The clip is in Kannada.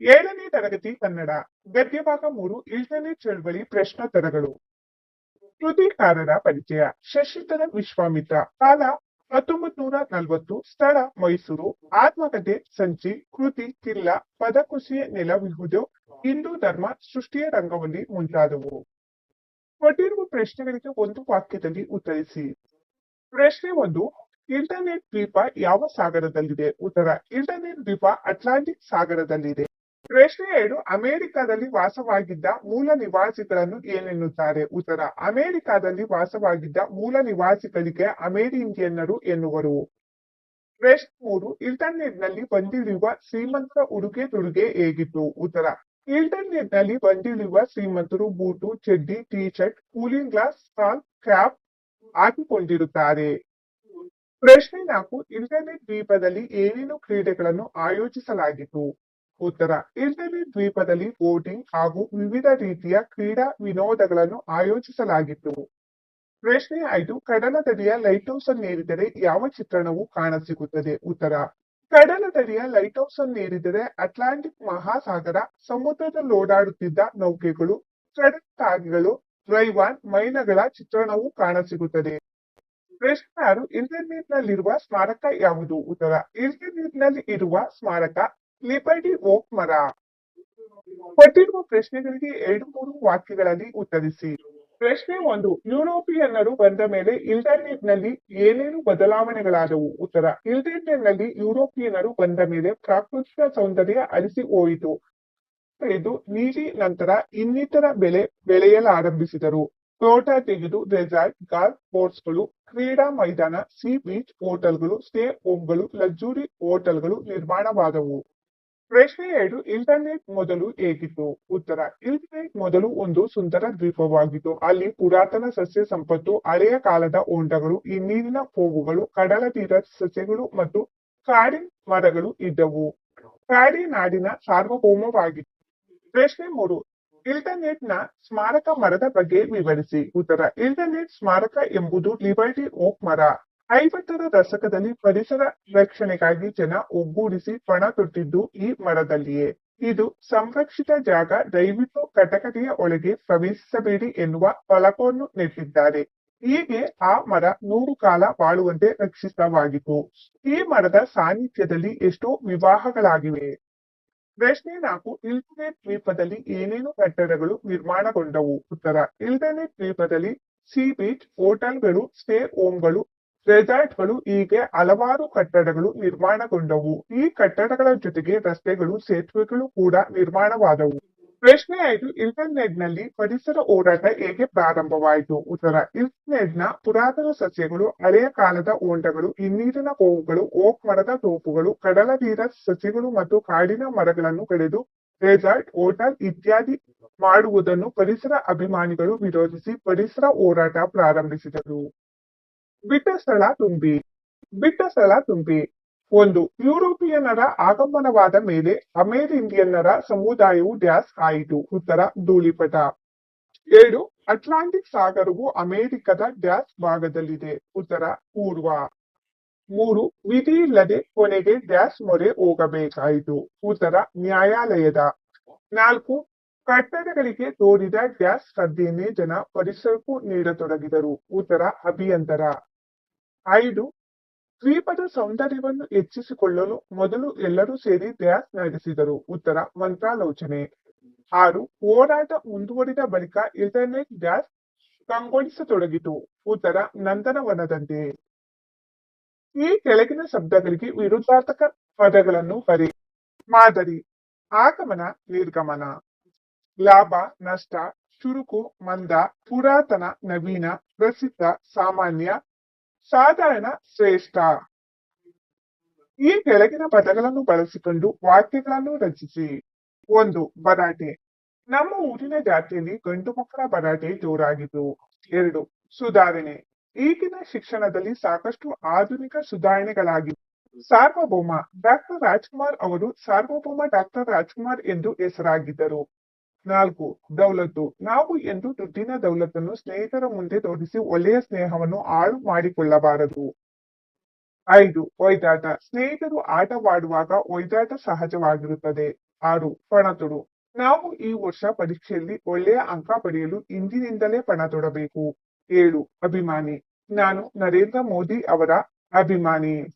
ಏಳನೇ ತರಗತಿ ಕನ್ನಡ, ಗದ್ಯಭಾಗ ಮೂರು, ಏಳನೇ ಚಳವಳಿ ಪ್ರಶ್ನೋತ್ತರಗಳು ಕೃತಿಕಾರರ ಪರಿಚಯ, ಶಶಿಧರ ವಿಶ್ವಾಮಿತ್ರ, ಕಾಲ ಹತ್ತೊಂಬತ್ ನೂರ ನಲವತ್ತು ಸ್ಥಳ ಮೈಸೂರು, ಆತ್ಮಕಥೆ, ಸಂಚಿ, ಕೃತಿ ಕಿಲ್ಲ ಪದಕುಸಿಯ ನೆಲವಿಹುದು ಹಿಂದೂ ಧರ್ಮ, ಸೃಷ್ಟಿಯ ರಂಗವಲ್ಲಿ ಮುಂತಾದವು ಕೊಟ್ಟಿರುವ ಪ್ರಶ್ನೆಗಳಿಗೆ ಒಂದು ವಾಕ್ಯದಲ್ಲಿ ಉತ್ತರಿಸಿ. ಪ್ರಶ್ನೆ ಒಂದು, ಇಂಟರ್ನೆಟ್ ದ್ವೀಪ ಯಾವ ಸಾಗರದಲ್ಲಿದೆ? ಉತ್ತರ, ಇಂಟರ್ನೆಟ್ ದ್ವೀಪ ಅಟ್ಲಾಂಟಿಕ್ ಸಾಗರದಲ್ಲಿದೆ. ಪ್ರಶ್ನೆ ಎರಡು ಅಮೆರಿಕದಲ್ಲಿ ವಾಸವಾಗಿದ್ದ ಮೂಲ ನಿವಾಸಿಗಳನ್ನು ಏನೆನ್ನುತ್ತಾರೆ? ಉತ್ತರ, ಅಮೆರಿಕದಲ್ಲಿ ವಾಸವಾಗಿದ್ದ ಮೂಲ ನಿವಾಸಿಗಳಿಗೆ ಅಮೆರಿಂಡಿಯನ್ನರು ಎನ್ನುವರು. ಪ್ರಶ್ನೆ ಮೂರು ಇಂಟರ್ನೆಟ್ನಲ್ಲಿ ಬಂದಿಳಿಯುವ ಶ್ರೀಮಂತರ ಉಡುಗೆ ತೊಡುಗೆ ಹೇಗಿತ್ತು? ಉತ್ತರ ಇಂಟರ್ನೆಟ್ನಲ್ಲಿ ಬಂದಿಳಿಯುವ ಶ್ರೀಮಂತರು ಬೂಟು, ಚಡ್ಡಿ T shirt cooling glass stall cap ಹಾಕಿಕೊಂಡಿರುತ್ತಾರೆ. ಪ್ರಶ್ನೆ ನಾಲ್ಕು, ಇಂಟರ್ನೆಟ್ ದ್ವೀಪದಲ್ಲಿ ಏನೇನು ಕ್ರೀಡೆಗಳನ್ನು ಆಯೋಜಿಸಲಾಗಿತ್ತು? ಉತ್ತರ. ಇಲ್ಲಿ ದ್ವೀಪದಲ್ಲಿ ಬೋಟಿಂಗ್ ಹಾಗೂ ವಿವಿಧ ರೀತಿಯ ಕ್ರೀಡಾ ವಿನೋದಗಳನ್ನು ಆಯೋಜಿಸಲಾಗಿತ್ತು. ಪ್ರಶ್ನೆ ಐದು, ಕಡಲ ತಡಿಯ ಲೈಟ್ ಹೌಸ್ ನೀರಿದರೆ ಯಾವ ಚಿತ್ರಣವು ಕಾಣಸಿಗುತ್ತದೆ? ಉತ್ತರ, ಕಡಲ ತಡಿಯ ಲೈಟ್ ಹೌಸ್ ಅನ್ನೇರಿದರೆ ಅಟ್ಲಾಂಟಿಕ್ ಮಹಾಸಾಗರ, ಸಮುದ್ರದ ಓಡಾಡುತ್ತಿದ್ದ ನೌಕೆಗಳು ಕಡಲ್ಕಾಗಿಗಳು ಡ್ರೈವಾನ್ ಮೈನಗಳ ಚಿತ್ರಣವು ಕಾಣಸಿಗುತ್ತದೆ. ಪ್ರಶ್ನೆ ಆರು ಇಂಟರ್ನೆಟ್ ನಲ್ಲಿರುವ ಸ್ಮಾರಕ ಯಾವುದು? ಉತ್ತರ ಇಂಟರ್ನೆಟ್ನಲ್ಲಿ ಇರುವ ಸ್ಮಾರಕ ಲಿಬರ್ಟಿ ಓಕ್ ಮರ. ಕೊಟ್ಟಿರುವ ಪ್ರಶ್ನೆಗಳಿಗೆ ಎರಡು ಮೂರು ವಾಕ್ಯಗಳಲ್ಲಿ ಉತ್ತರಿಸಿ. ಪ್ರಶ್ನೆ ಒಂದು, ಯುರೋಪಿಯನ್ನರು ಬಂದ ಮೇಲೆ ಇಂಟರ್ನೆಟ್ನಲ್ಲಿ ಏನೇನು ಬದಲಾವಣೆಗಳಾದವು? ಉತ್ತರ ಇಂಟರ್ನೆಟ್ನಲ್ಲಿ ಯುರೋಪಿಯನ್ನರು ಬಂದ ಮೇಲೆ ಪ್ರಾಕೃತಿಕ ಸೌಂದರ್ಯ ಅರಿಸಿ ಹೋಯಿತು. ಇದು ನೀಲಿ ನಂತರ ಇನ್ನಿತರ ಬೆಳೆ ಬೆಳೆಯಲಾರಂಭಿಸಿದರು. ತೋಟ ತೆಗೆದು ರೆಸಾರ್ಟ್, ಗಾಲ್ಫ್ ಕೋರ್ಸ್ಗಳು, ಕ್ರೀಡಾ ಮೈದಾನ, ಸಿ ಬೀಚ್ ಹೋಟೆಲ್ಗಳು, ಸ್ಟೇ ಹೋಮ್ಗಳು, ಲಕ್ಸುರಿ ಹೋಟೆಲ್ಗಳು ನಿರ್ಮಾಣವಾದವು. ಪ್ರಶ್ನೆ ಎರಡು ಇಂಟರ್ನೆಟ್ ಮೊದಲು ಹೇಗಿತ್ತು? ಉತ್ತರ ಇಂಟರ್ನೆಟ್ ಮೊದಲು ಒಂದು ಸುಂದರ ದ್ವೀಪವಾಗಿತ್ತು. ಅಲ್ಲಿ ಪುರಾತನ ಸಸ್ಯ ಸಂಪತ್ತು, ಹಳೆಯ ಕಾಲದ ಹೊಂಡಗಳು, ಈ ನೀರಿನ ಹೋಗುಗಳು, ಕಡಲ ತೀರ ಸಸ್ಯಗಳು ಮತ್ತು ಕಾಡಿನ ಮರಗಳು ಇದ್ದವು. ಕಾಡಿ ನಾಡಿನ ಸಾರ್ವಭೌಮವಾಗಿತ್ತು. ಪ್ರಶ್ನೆ ಮೂರು ನ ಸ್ಮಾರಕ ಮರದ ಬಗ್ಗೆ ವಿವರಿಸಿ. ಉತ್ತರ ಇಂಟರ್ನೆಟ್ ಸ್ಮಾರಕ ಎಂಬುದು ಲಿಬರ್ಟಿ ಓಕ್ ಮರ. ಐವತ್ತರ ದಶಕದಲ್ಲಿ ಪರಿಸರ ರಕ್ಷಣೆಗಾಗಿ ಜನ ಒಗ್ಗೂಡಿಸಿ ಪಣ ತೊಟ್ಟಿದ್ದು ಈ ಮರದಲ್ಲಿಯೇ ಇದು ಸಂರಕ್ಷಿತ ಜಾಗ ದಯವಿಟ್ಟು ಕಟಕಟೆಯ ಒಳಗೆ ಪ್ರವೇಶಿಸಬೇಡಿ ಎನ್ನುವ ಫಲಕವನ್ನು ನೆಟ್ಟಿದ್ದಾರೆ ಹೀಗೆ ಆ ಮರ ನೂರು ಕಾಲ ಬಾಳುವಂತೆ ರಕ್ಷಿತವಾಗಿತ್ತು. ಈ ಮರದ ಸಾನ್ನಿಧ್ಯದಲ್ಲಿ ಎಷ್ಟೋ ವಿವಾಹಗಳಾಗಿವೆ. ಪ್ರಶ್ನೆ ನಾಲ್ಕು ಇಂಟರ್ನೆಟ್ ದ್ವೀಪದಲ್ಲಿ ಏನೇನು ಕಟ್ಟಡಗಳು ನಿರ್ಮಾಣಗೊಂಡವು? ಉತ್ತರ ಇಂಟರ್ನೆಟ್ ದ್ವೀಪದಲ್ಲಿ ಸೀ ಬೀಚ್, ಹೋಟೆಲ್ಗಳು, ಸ್ಟೇ ಹೋಮ್ಗಳು ರೆಸಾರ್ಟ್ಗಳು ಹೀಗೆ ಹಲವಾರು ಕಟ್ಟಡಗಳು ನಿರ್ಮಾಣಗೊಂಡವು. ಈ ಕಟ್ಟಡಗಳ ಜೊತೆಗೆ ರಸ್ತೆಗಳು, ಸೇತುವೆಗಳು ಕೂಡ ನಿರ್ಮಾಣವಾದವು. ಪ್ರಶ್ನೆ ಐದು ಇಂಟರ್ನೆಟ್ನಲ್ಲಿ ಪರಿಸರ ಹೋರಾಟ ಹೇಗೆ ಪ್ರಾರಂಭವಾಯಿತು? ಉತ್ತರ ಇಂಟರ್ನೆಟ್ನ ಪುರಾತನ ಸಸ್ಯಗಳು, ಹಳೆಯ ಕಾಲದ ಓಂಡಗಳು ಹಿನ್ನೀರಿನ ಕೋವುಗಳು, ಓಕ್ ಮರದ ತೋಪುಗಳು, ಕಡಲ ನೀರ ಸಸ್ಯಗಳು ಮತ್ತು ಕಾಡಿನ ಮರಗಳನ್ನು ಕಳೆದು ರೆಸಾರ್ಟ್, ಹೋಟೆಲ್ ಇತ್ಯಾದಿ ಮಾಡುವುದನ್ನು ಪರಿಸರ ಅಭಿಮಾನಿಗಳು ವಿರೋಧಿಸಿ ಪರಿಸರ ಹೋರಾಟ ಪ್ರಾರಂಭಿಸಿದರು. ಬಿಟ್ಟ ಸ್ಥಳ ತುಂಬಿ, ಬಿಟ್ಟ ಸ್ಥಳ ತುಂಬಿ. ಒಂದು, ಯುರೋಪಿಯನ್ನರ ಆಗಮನವಾದ ಮೇಲೆ ಅಮೆರಿಂಡಿಯನ್ನರ ಸಮುದಾಯವು ಡ್ಯಾಸ್ ಆಯಿತು. ಉತ್ತರ, ಧೂಳಿಪಟ. ಎರಡು, ಅಟ್ಲಾಂಟಿಕ್ ಸಾಗರವು ಅಮೆರಿಕದ ಡ್ಯಾಸ್ ಭಾಗದಲ್ಲಿದೆ. ಉತ್ತರ, ಪೂರ್ವ. ಮೂರು, ವಿಧಿ ಇಲ್ಲದೆ ಕೊನೆಗೆ ಡ್ಯಾಸ್ ಮೊರೆ ಹೋಗಬೇಕಾಯಿತು. ಉತ್ತರ, ನ್ಯಾಯಾಲಯದ. ನಾಲ್ಕು, ಕಟ್ಟಡಗಳಿಗೆ ತೋರಿದ ಡ್ಯಾಸ್ ಶ್ರದ್ಧೆಯನ್ನೇ ಜನ ಪರಿಸರಕ್ಕೂ ನೀಡತೊಡಗಿದರು. ಉತ್ತರ, ಅಭಿಯಂತರ. ಐದು. ದ್ವೀಪದ ಸೌಂದರ್ಯವನ್ನು ಹೆಚ್ಚಿಸಿಕೊಳ್ಳಲು ಮೊದಲು ಎಲ್ಲರೂ ಸೇರಿ ಡ್ಯಾಸ್ ನಡೆಸಿದರು. ಉತ್ತರ, ಮಂತ್ರಾಲೋಚನೆ. ಆರು, ಹೋರಾಟ ಮುಂದುವರಿದ ಬಳಿಕ ಇಂಟರ್ನೆಟ್ ಡ್ಯಾಸ್ ಕಂಗೊಳಿಸತೊಡಗಿತು. ಉತ್ತರ, ನಂದನವನದಂತೆ. ಈ ಕೆಳಗಿನ ಶಬ್ದಗಳಿಗೆ ವಿರುದ್ಧಾರ್ಥಕ ಪದಗಳನ್ನು ಬರೆ ಮಾದರಿ, ಆಗಮನ, ನಿರ್ಗಮನ. ಲಾಭ, ನಷ್ಟ, ಚುರುಕು, ಮಂದ, ಪುರಾತನ, ನವೀನ, ಪ್ರಸಿದ್ಧ, ಸಾಮಾನ್ಯ ಸಾಧಾರಣ ಶ್ರೇಷ್ಠ. ಈ ಕೆಳಗಿನ ಪದಗಳನ್ನು ಬಳಸಿಕೊಂಡು ವಾಕ್ಯಗಳನ್ನು ರಚಿಸಿ. ಒಂದು, ಬರಾಟೆ. ನಮ್ಮ ಊರಿನ ಜಾತಿಯಲ್ಲಿ ಗಂಡು ಮಕ್ಕಳ ಬರಾಟೆ ಜೋರಾಗಿದ್ದು. ಎರಡು, ಸುಧಾರಣೆ. ಈಗಿನ ಶಿಕ್ಷಣದಲ್ಲಿ ಸಾಕಷ್ಟು ಆಧುನಿಕ ಸುಧಾರಣೆಗಳಾಗಿವೆ ಸಾರ್ವಭೌಮ ಡಾಕ್ಟರ್ ರಾಜ್ಕುಮಾರ್ ಅವರು ಸಾರ್ವಭೌಮ ಡಾಕ್ಟರ್ ರಾಜ್ಕುಮಾರ್ ಎಂದು ಹೆಸರಾಗಿದ್ದರು. ನಾಲ್ಕು ದೌಲತ್ತು. ನಾವು ಎಂದು ದುಡ್ಡಿನ ದೌಲತ್ತನ್ನು ಸ್ನೇಹಿತರ ಮುಂದೆ ತೋರಿಸಿ ಒಳ್ಳೆಯ ಸ್ನೇಹವನ್ನು ಹಾಳು ಮಾಡಿಕೊಳ್ಳಬಾರದು. ಐದು, ಒಯ್ದಾಟ. ಸ್ನೇಹಿತರು ಆಟವಾಡುವಾಗ ಒಯ್ದಾಟ ಸಹಜವಾಗಿರುತ್ತದೆ. ಆರು ಪಣತೊಡು ನಾವು ಈ ವರ್ಷ ಪರೀಕ್ಷೆಯಲ್ಲಿ ಒಳ್ಳೆಯ ಅಂಕ ಪಡೆಯಲು ಇಂದಿನಿಂದಲೇ ಪಣ ತೊಡಬೇಕು. ಏಳು, ಅಭಿಮಾನಿ. ನಾನು ನರೇಂದ್ರ ಮೋದಿ ಅವರ ಅಭಿಮಾನಿ.